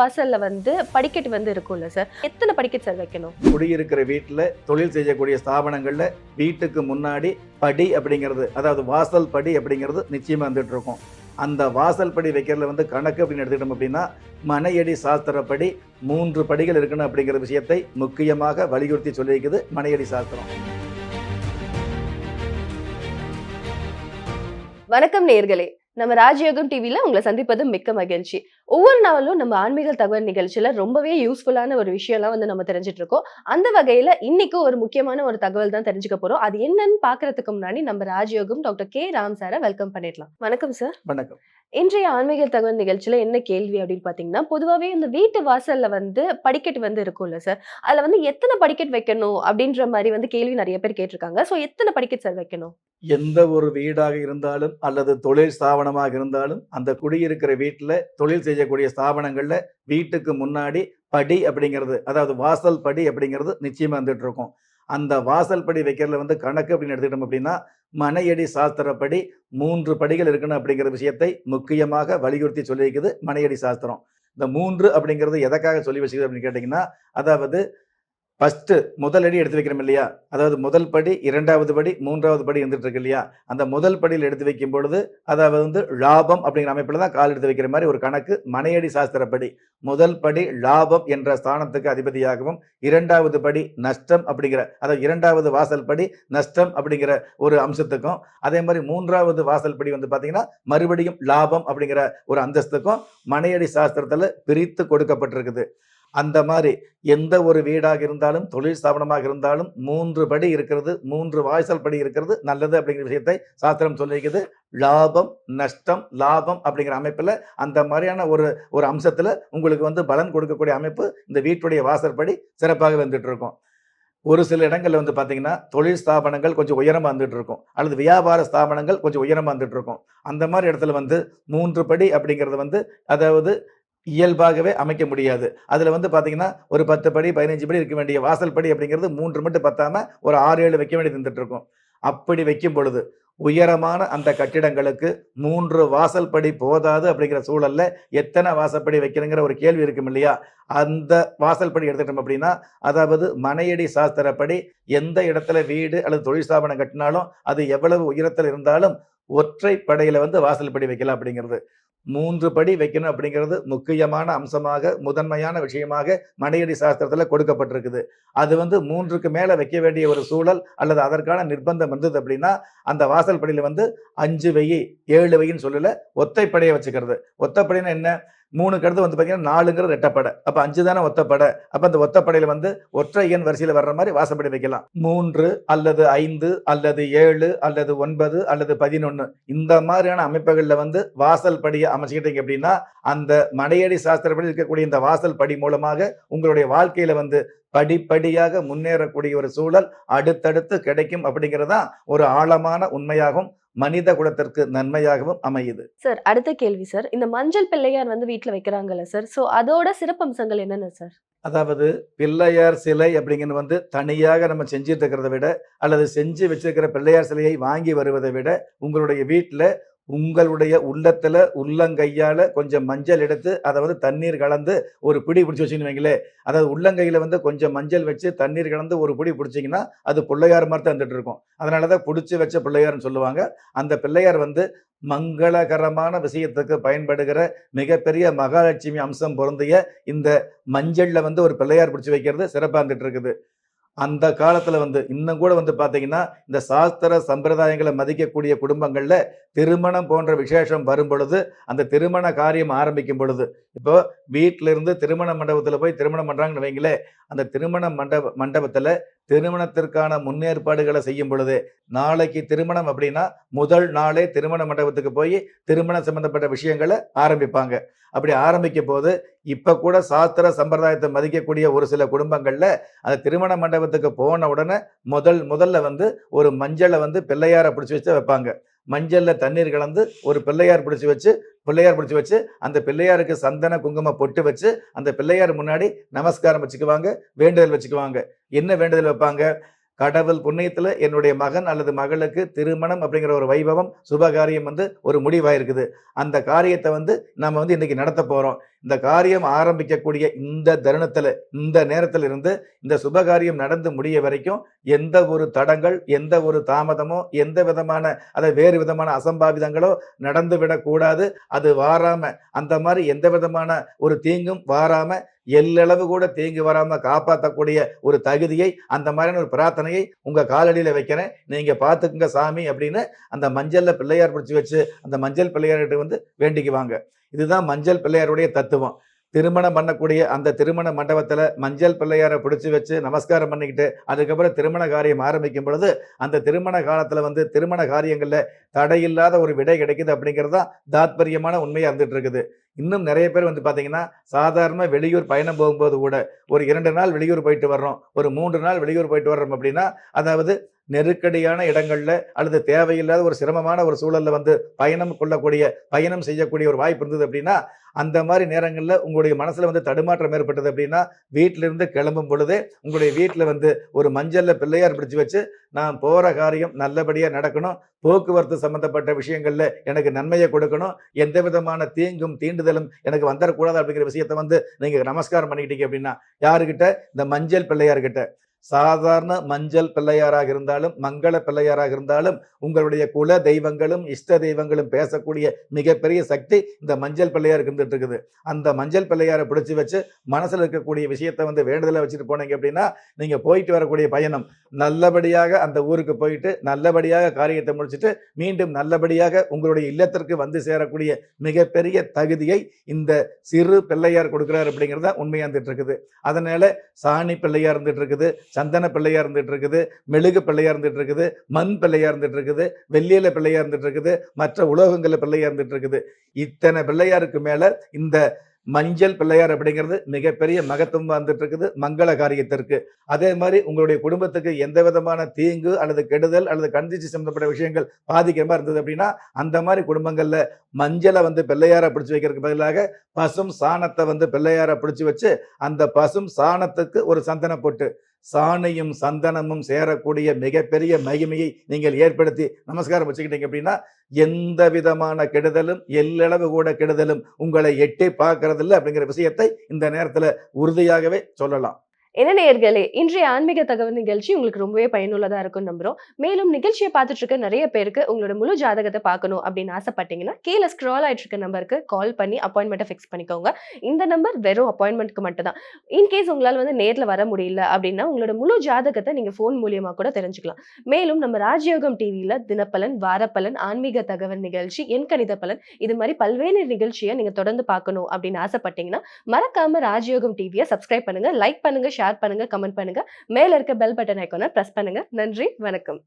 வாசல்ல வந்து படிக்கட்டு வந்து இருக்கும்ல சார்? எத்தனை படிக்கட்டு சார் வைக்கணும்? குடியிருக்கிற வீட்டில் தொழில் செய்யக்கூடிய ஸ்தாபனங்களில் வீட்டுக்கு முன்னாடி படி அப்படிங்கிறது அதாவது வாசல் படி அப்படிங்கிறது நிச்சயமாக வந்துட்டு இருக்கும். அந்த வாசல் படி வைக்கிறதுல வந்து கணக்கு அப்படின்னு எடுத்துக்கிட்டோம் அப்படின்னா மனையடி சாஸ்திரப்படி மூன்று படிகள் இருக்கணும் அப்படிங்கிற விஷயத்தை முக்கியமாக வலியுறுத்தி சொல்லியிருக்குது மனையடி சாஸ்திரம். வணக்கம் நேர்களே. நம்ம ராஜயோகம் டிவில உங்களை சந்திப்பது மிக்க மகிழ்ச்சி. ஒவ்வொரு நாளும் நம்ம ஆன்மீக தகவல் நிகழ்ச்சியில ரொம்பவே யூஸ்ஃபுல்லான ஒரு விஷயம்லாம் வந்து நம்ம தெரிஞ்சுட்டு இருக்கோம். அந்த வகையில இன்னைக்கு ஒரு முக்கியமான ஒரு தகவல் தான் தெரிஞ்சுக்க போறோம். அது என்னன்னு பாக்குறதுக்கு முன்னாடி நம்ம ராஜயோகம் டாக்டர் கே. ராம் சாரை வெல்கம் பண்ணிடலாம். வணக்கம் சார் வணக்கம். இன்றைய ஆன்மீக தகவல் நிகழ்ச்சியில என்ன கேள்வி அப்படின்னு பாத்தீங்கன்னா பொதுவாவே இந்த வீட்டு வாசல்ல வந்து படிக்கட்டு வந்து இருக்கும்ல சார் அதுல வந்து எத்தனை படிக்கட் வைக்கணும் அப்படின்ற மாதிரி வந்து கேள்வி நிறைய பேர் கேட்டிருக்காங்க. சோ எத்தனை படிக்கட் சார் வைக்கணும்? எந்த ஒரு வீடாக இருந்தாலும் அல்லது தொழில் ஸ்தாபனமாக இருந்தாலும் அந்த குடியிருக்கிற வீட்டில் தொழில் செய்யக்கூடிய ஸ்தாபனங்களில் வீட்டுக்கு முன்னாடி படி அப்படிங்கிறது அதாவது வாசல் படி அப்படிங்கிறது நிச்சயமாக வந்துட்டு இருக்கும் அந்த வாசல் படி வைக்கிறதுல வந்து கணக்கு அப்படின்னு எடுத்துக்கிட்டோம் அப்படின்னா மனையடி சாஸ்திரப்படி மூன்று படிகள் இருக்கணும் அப்படிங்கிற விஷயத்தை முக்கியமாக வலியுறுத்தி சொல்லியிருக்குது மனையடி சாஸ்திரம். இந்த மூன்று அப்படிங்கிறது எதற்காக சொல்லி வச்சுக்கிறது அப்படின்னு கேட்டிங்கன்னா அதாவது ஃபஸ்ட்டு முதல் அடி எடுத்து வைக்கிறோம் இல்லையா? அதாவது முதல் படி இரண்டாவது படி மூன்றாவது படி இருந்துட்டு இருக்கு இல்லையா? அந்த முதல் படியில் எடுத்து வைக்கும் பொழுது அதாவது வந்து லாபம் அப்படிங்கிற அமைப்பில் தான் கால் எடுத்து வைக்கிற மாதிரி ஒரு கணக்கு மனையடி சாஸ்திரப்படி. முதல் படி லாபம் என்ற ஸ்தானத்துக்கு அதிபதியாகவும் இரண்டாவது படி நஷ்டம் அப்படிங்கிற அதாவது இரண்டாவது வாசல் படி நஷ்டம் அப்படிங்கிற ஒரு அம்சத்துக்கும் அதே மாதிரி மூன்றாவது வாசல் படி வந்து பார்த்தீங்கன்னா மறுபடியும் லாபம் அப்படிங்கிற ஒரு அந்தஸ்துக்கும் மனையடி சாஸ்திரத்தில் பிரித்து கொடுக்கப்பட்டிருக்குது. அந்த மாதிரி எந்த ஒரு வீடாக இருந்தாலும் தொழில் ஸ்தாபனமாக இருந்தாலும் மூன்று படி இருக்கிறது மூன்று வாய்சல் படி இருக்கிறது நல்லது அப்படிங்கிற விஷயத்தை சாஸ்திரம் சொல்லியிருக்குது. லாபம் நஷ்டம் லாபம் அப்படிங்கிற அமைப்பில் அந்த மாதிரியான ஒரு ஒரு அம்சத்தில் உங்களுக்கு வந்து பலன் கொடுக்கக்கூடிய அமைப்பு இந்த வீட்டுடைய வாசற்படி சிறப்பாக வந்துட்டு இருக்கும் ஒரு சில இடங்களில் வந்து பார்த்தீங்கன்னா தொழில் ஸ்தாபனங்கள் கொஞ்சம் உயரமாக வந்துட்டு இருக்கும் அல்லது வியாபார ஸ்தாபனங்கள் கொஞ்சம் உயரமாக வந்துட்டு இருக்கும் அந்த மாதிரி இடத்துல வந்து மூன்று படி அப்படிங்கிறது வந்து அதாவது இயல்பாகவே அமைக்க முடியாது. அதில் வந்து பார்த்தீங்கன்னா ஒரு பத்து படி பதினஞ்சு படி இருக்க வேண்டிய வாசல் படி அப்படிங்கிறது மூன்று மட்டும் பத்தாமல் ஒரு ஆறு ஏழு வைக்க வேண்டியது இருந்துட்டு இருக்கும். அப்படி வைக்கும் பொழுது உயரமான அந்த கட்டிடங்களுக்கு மூன்று வாசல் படி போதாது அப்படிங்கிற சூழல்ல எத்தனை வாசப்படி வைக்கணுங்கிற ஒரு கேள்வி இருக்கும் இல்லையா? அந்த வாசல் படி எடுத்துட்டோம் அப்படின்னா அதாவது மனையடி சாஸ்திரப்படி எந்த இடத்துல வீடு அல்லது தொழில் ஸ்தாபனம் கட்டினாலும் அது எவ்வளவு உயரத்தில் இருந்தாலும் ஒற்றை படையில வந்து வாசல் படி வைக்கலாம் அப்படிங்கிறது. மூன்று படி வைக்கணும் அப்படிங்கிறது முக்கியமான அம்சமாக முதன்மையான விஷயமாக மனையடி சாஸ்திரத்தில் கொடுக்கப்பட்டிருக்குது. அது வந்து மூன்றுக்கு மேலே வைக்க வேண்டிய ஒரு சூழல் அல்லது அதற்கான நிர்பந்தம் வந்தது அப்படின்னா அந்த வாசல் படியில் வந்து அஞ்சு வெயி ஏழு வெயின்னு சொல்லல ஒத்தைப்படையை வச்சுக்கிறது. ஒத்தப்படின்னா என்ன? மூணுக்கு அடுத்து வந்து பார்த்தீங்கன்னா நாலுங்கிற ரெட்டப்படை அப்போ அஞ்சு தானே ஒத்தப்படை. அப்போ அந்த ஒத்தப்படையில் வந்து ஒற்றை எண் வரிசையில் வர்ற மாதிரி வாசப்படி வைக்கலாம். மூன்று அல்லது ஐந்து அல்லது ஏழு அல்லது ஒன்பது அல்லது பதினொன்று இந்த மாதிரியான அமைப்புகளில் வந்து வாசல் படியை அமைச்சுக்கிட்டீங்க அப்படின்னா அந்த மடையடி சாஸ்திரப்படி இருக்கக்கூடிய இந்த வாசல் படி மூலமாக உங்களுடைய வாழ்க்கையில் வந்து படிப்படியாக முன்னேறக்கூடிய ஒரு சூழல் அடுத்தடுத்து கிடைக்கும் அப்படிங்கிறது தான் ஒரு ஆழமான உண்மையாகும் மனித குலத்திற்கு நன்மையாகவும் அமையுது. சார் அடுத்த கேள்வி சார். இந்த மஞ்சள் பிள்ளையார் வந்து வீட்ல வைக்கிறாங்கல்ல சார். சோ அதோட சிறப்பம்சங்கள் என்னென்ன சார்? அதாவது பிள்ளையார் சிலை அப்படிங்கிறது வந்து தனியாக நம்ம செஞ்சுட்டு இருக்கிறத விட அல்லது செஞ்சு வச்சிருக்கிற பிள்ளையார் சிலையை வாங்கி வருவதை விட உங்களுடைய வீட்டில் உங்களுடைய உள்ளத்துல உள்ளங்கையால கொஞ்சம் மஞ்சள் எடுத்து அதை வந்து தண்ணீர் கலந்து ஒரு பிடி பிடிச்சி வச்சுன்னு அதாவது உள்ளங்கையில வந்து கொஞ்சம் மஞ்சள் வச்சு தண்ணீர் கலந்து ஒரு பிடி பிடிச்சிங்கன்னா அது பிள்ளையார் மாதிரி தான் வந்துட்டு இருக்கும். அதனால தான் பிடிச்சி வச்ச பிள்ளையார்னு சொல்லுவாங்க. அந்த பிள்ளையார் வந்து மங்களகரமான விஷயத்துக்கு பயன்படுகிற மிகப்பெரிய மகாலட்சுமி அம்சம் பொருந்திய இந்த மஞ்சளில் வந்து ஒரு பிள்ளையார் பிடிச்சி வைக்கிறது சிறப்பாக இருந்துட்டு இருக்குது. அந்த காலத்தில் வந்து இன்னும் கூட வந்து பார்த்தீங்கன்னா இந்த சாஸ்திர சம்பிரதாயங்களை மதிக்கக்கூடிய குடும்பங்களில் திருமணம் போன்ற விசேஷம் வரும் பொழுது அந்த திருமண காரியம் ஆரம்பிக்கும் பொழுது இப்போ வீட்டிலிருந்து திருமண மண்டபத்தில் போய் திருமணம் பண்ணுறாங்கன்னு வைங்களேன் அந்த திருமண மண்டப மண்டபத்தில் திருமணத்திற்கான முன்னேற்பாடுகளை செய்யும் பொழுது நாளைக்கு திருமணம் அப்படின்னா முதல் நாளே திருமண மண்டபத்துக்கு போய் திருமணம் சம்பந்தப்பட்ட விஷயங்களை ஆரம்பிப்பாங்க. அப்படி ஆரம்பிக்கும் போது இப்போ கூட சாஸ்திர சம்பிரதாயத்தை மதிக்கக்கூடிய ஒரு சில குடும்பங்களில் அந்த திருமண மண்டபத்துக்கு போன உடனே முதல் முதல்ல வந்து ஒரு மஞ்சளை வந்து பிள்ளையாரை பிடிச்சி வச்சு வைப்பாங்க. மஞ்சளில் தண்ணீர் கலந்து ஒரு பிள்ளையார் பிடிச்சி வச்சு பிள்ளையார் பிடிச்சி வச்சு அந்த பிள்ளையாருக்கு சந்தன குங்கும பொட்டு வச்சு அந்த பிள்ளையார் முன்னாடி நமஸ்காரம் வச்சுக்குவாங்க வேண்டுதல் வச்சுக்குவாங்க. என்ன வேண்டுதல் வைப்பாங்க? கடவுள் புண்ணியத்தில் என்னுடைய மகன் அல்லது மகளுக்கு திருமணம் அப்படிங்கிற ஒரு வைபவம் சுபகாரியம் வந்து ஒரு முடிவாயிருக்குது. அந்த காரியத்தை வந்து நம்ம வந்து இன்னைக்கு நடத்த போகிறோம் இந்த காரியம் ஆரம்பிக்கக்கூடிய இந்த தருணத்துல இந்த நேரத்துல இருந்து இந்த சுபகாரியம் நடந்து முடிய வரைக்கும் எந்த ஒரு தடங்கள் எந்த ஒரு தாமதமோ எந்த விதமான அதை வேறு விதமான அசம்பாவிதங்களோ நடந்து விடக்கூடாது. அது வாராம அந்த மாதிரி எந்த விதமான ஒரு தீங்கும் வாராம எல்லளவு கூட தீங்கு வராம காப்பாற்றக்கூடிய ஒரு தகுதியை அந்த மாதிரியான ஒரு பிரார்த்தனையை உங்க காலடியில வைக்கிறேன். நீங்க பாத்துக்குங்க சாமி அப்படின்னு அந்த மஞ்சள்ல பிள்ளையார் பிடிச்சி வச்சு அந்த மஞ்சள் பிள்ளையார்கிட்ட வந்து வேண்டிக்குவாங்க. இதுதான் மஞ்சள் பிள்ளையாருடைய தத்துவம். திருமணம் பண்ணக்கூடிய அந்த திருமண மண்டபத்தில் மஞ்சள் பிள்ளையாரை பிடிச்சி வச்சு நமஸ்காரம் பண்ணிக்கிட்டு அதுக்கப்புறம் திருமண காரியம் ஆரம்பிக்கும் பொழுது அந்த திருமண காலத்தில் வந்து திருமண காரியங்களில் தடையில்லாத ஒரு விடை கிடைக்குது அப்படிங்கிறது தான் தாத்பரியமான உண்மையாக இருந்துட்டு இருக்குது இன்னும் நிறைய பேர் வந்து பார்த்தீங்கன்னா சாதாரண வெளியூர் பயணம் போகும்போது கூட ஒரு இரண்டு நாள் வெளியூர் போயிட்டு வர்றோம் ஒரு மூன்று நாள் வெளியூர் போயிட்டு வர்றோம் அப்படின்னா அதாவது நெருக்கடியான இடங்களில் அல்லது தேவையில்லாத ஒரு சிரமமான ஒரு சூழலில் வந்து பயணம் கொள்ளக்கூடிய பயணம் செய்யக்கூடிய ஒரு வாய்ப்பு இருந்தது அப்படின்னா அந்த மாதிரி நேரங்களில் உங்களுடைய மனசில் வந்து தடுமாற்றம் ஏற்பட்டது அப்படின்னா வீட்டிலிருந்து கிளம்பும் பொழுதே உங்களுடைய வீட்டில் வந்து ஒரு மஞ்சளில் பிள்ளையார் பிடிச்சி வச்சு நான் போகிற காரியம் நல்லபடியாக நடக்கணும் போக்குவரத்து சம்மந்தப்பட்ட விஷயங்களில் எனக்கு நன்மையை கொடுக்கணும் எந்த விதமான தீங்கும் தீண்டுதலும் எனக்கு வந்துடக்கூடாது அப்படிங்கிற விஷயத்த வந்து நீங்கள் நமஸ்காரம் பண்ணிக்கிட்டீங்க அப்படின்னா யாருக்கிட்ட இந்த மஞ்சள் பிள்ளையார்கிட்ட. சாதாரண மஞ்சள் பிள்ளையாராக இருந்தாலும் மங்கள பிள்ளையாராக இருந்தாலும் உங்களுடைய குல தெய்வங்களும் இஷ்ட தெய்வங்களும் பேசக்கூடிய மிகப்பெரிய சக்தி இந்த மஞ்சள் பிள்ளையாருக்கு இருந்துட்டு இருக்குது. அந்த மஞ்சள் பிள்ளையாரை பிடிச்சி வச்சு மனசில் இருக்கக்கூடிய விஷயத்தை வந்து வேண்டுதலை வச்சுட்டு போனீங்க அப்படின்னா நீங்கள் போயிட்டு வரக்கூடிய பயணம் நல்லபடியாக அந்த ஊருக்கு போயிட்டு நல்லபடியாக காரியத்தை முடிச்சுட்டு மீண்டும் நல்லபடியாக உங்களுடைய இல்லத்திற்கு வந்து சேரக்கூடிய மிகப்பெரிய தகுதியை இந்த சிறு பிள்ளையார் கொடுக்குறாரு அப்படிங்கிறத உண்மையாக இருந்துட்டு இருக்குது. அதனால சாணி பிள்ளையார் இருந்துட்டு இருக்குது. சந்தன பிள்ளையா இருந்துட்டு இருக்குது மெழுகு பிள்ளையா இருந்துட்டு இருக்குது மண் பிள்ளையா இருந்துட்டு இருக்குது வெள்ளியில பிள்ளையா இருந்துட்டு இருக்குது மற்ற உலோகங்களில் பிள்ளையா இருந்துட்டு இருக்குது இத்தனை பிள்ளையாருக்கு மேல இந்த மஞ்சள் பிள்ளையார் அப்படிங்கிறது மிகப்பெரிய மகத்துவம் வந்துட்டு இருக்குது மங்கள காரியத்திற்கு. அதே மாதிரி உங்களுடைய குடும்பத்துக்கு எந்த விதமான தீங்கு அல்லது கெடுதல் அல்லது கண்டிச்சு சம்பந்தப்பட்ட விஷயங்கள் பாதிக்கிற இருந்தது அப்படின்னா அந்த மாதிரி குடும்பங்கள்ல மஞ்சளை வந்து பிள்ளையாரை பிடிச்சு வைக்கிறதுக்கு பதிலாக பசும் சாணத்தை வந்து பிள்ளையாரை பிடிச்சு வச்சு அந்த பசும் சாணத்துக்கு ஒரு சந்தன போட்டு சாணியும் சந்தனமும் சேரக்கூடிய மிகப்பெரிய மகிமையை நீங்கள் ஏற்படுத்தி நமஸ்காரம் வச்சுக்கிட்டீங்க அப்படின்னா எந்த விதமான கெடுதலும் எல்லளவு கூட கெடுதலும் உங்களை எட்டி பார்க்கறதில்ல அப்படிங்கிற விஷயத்தை இந்த நேரத்தில் உறுதியாகவே சொல்லலாம். என்ன நேயர்களே இன்றைய ஆன்மீக தகவல் நிகழ்ச்சி உங்களுக்கு ரொம்பவே பயனுள்ளதா இருக்கும் நம்புறோம். மேலும் நிகழ்ச்சியை பார்த்துட்டு இருக்க நிறைய பேருக்கு உங்களோட முழு ஜாதகத்தை பார்க்கணும் அப்படின்னு ஆசைப்பட்டீங்கன்னா கீழே ஸ்க்ரால் ஆயிட்டு இருக்க நம்பருக்கு கால் பண்ணி அப்பாயின்மெண்ட்டை ஃபிக்ஸ் பண்ணிக்கோங்க. இந்த நம்பர் வெறும் அப்பாயின்மெண்ட்க்கு மட்டும் தான் இன்கேஸ் உங்களால் வந்து நேர்ல வர முடியல அப்படின்னா உங்களோட முழு ஜாதகத்தை நீங்க ஃபோன் மூலியமா கூட தெரிஞ்சுக்கலாம். மேலும் நம்ம ராஜயோகம் டிவியில தினப்பலன் வாரப்பலன் ஆன்மீக தகவல் நிகழ்ச்சி என் கணித பலன் இது மாதிரி பல்வேறு நிகழ்ச்சியை நீங்க தொடர்ந்து பார்க்கணும் அப்படின்னு ஆசைப்பட்டீங்கன்னா மறக்காம ராஜயோகம் டிவியை சப்ஸ்கிரைப் பண்ணுங்க லைக் பண்ணுங்க ஷேர் பண்ணுங்க கமெண்ட் பண்ணுங்க. மேல இருக்க பெல் பட்டன் ஐக்கோனை பிரஸ் பண்ணுங்க. நன்றி வணக்கம்.